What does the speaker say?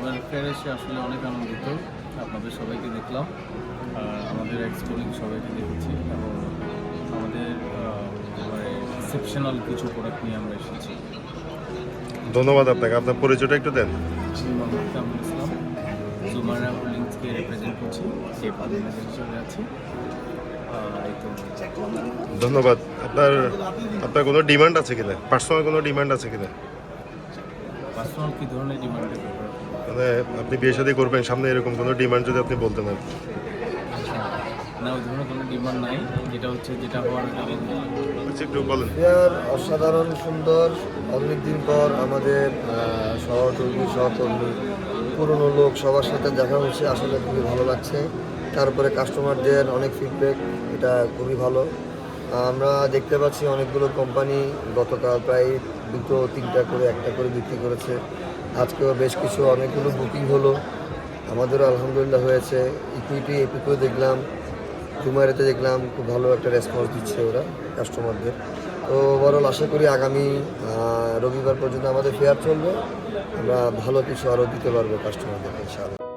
এবার ফের এসে আসলে অনেক আনন্দিত। আপনাদের সবাইকে দেখলাম। আমাদের এক্সপোলিং সবাইকে দেখেছি এবং আমাদের এক্সেপশনাল কিছু প্রোডাক্ট নিয়ে আমরা এসেছি। ধন্যবাদ আপনাকে। আপনার পরিচয়টা একটু দেন। জুমারা হোল্ডিংসকে রিপ্রেজেন্ট করছি। সেই হিসেবে আছি। ধন্যবাদ। আপনার আপনার কোনো ডিমান্ড আছে কিনা? পার্সোনাল কোনো ডিমান্ড আছে কিনা? পার্সোনাল কী ধরনের ডিমান্ড মানে আপনি বিয়ে শাদী করবেন সামনে এরকম কোনো ডিমান্ড যদি আপনি বলতেন আর কি। না ওই ধরনের কোনো ডিমান্ড নাই। যেটা হচ্ছে যেটা হওয়ার আচ্ছা, একটু বলেন। অসাধারণ সুন্দর। অনেক দিন পর আমাদের আহ, সহকর্মী সহকর্মী পুরনো লোক সবার সাথে দেখা হচ্ছে আসলে খুবই ভালো লাগছে। তারপরে কাস্টমারদের অনেক ফিডব্যাক এটা খুবই ভালো। আমরা দেখতে পাচ্ছি অনেকগুলো কোম্পানি গতকাল প্রায় দুটো তিনটা করে একটা করে বিক্রি করেছে। আজকেও বেশ কিছু, অনেকগুলো বুকিং হলো। আমাদেরও আলহামদুলিল্লাহ হয়েছে। ইকুইটি এপিকেও দেখলাম। জুমারেতে দেখলাম খুব ভালো একটা রেসপন্স দিচ্ছে ওরা কাস্টমারদের তো ওভারঅল আশা করি আগামী রবিবার পর্যন্ত আমাদের ফেয়ার চলবে। আমরা ভালো কিছু আরও দিতে পারব কাস্টমারদের ইনশাআল্লাহ।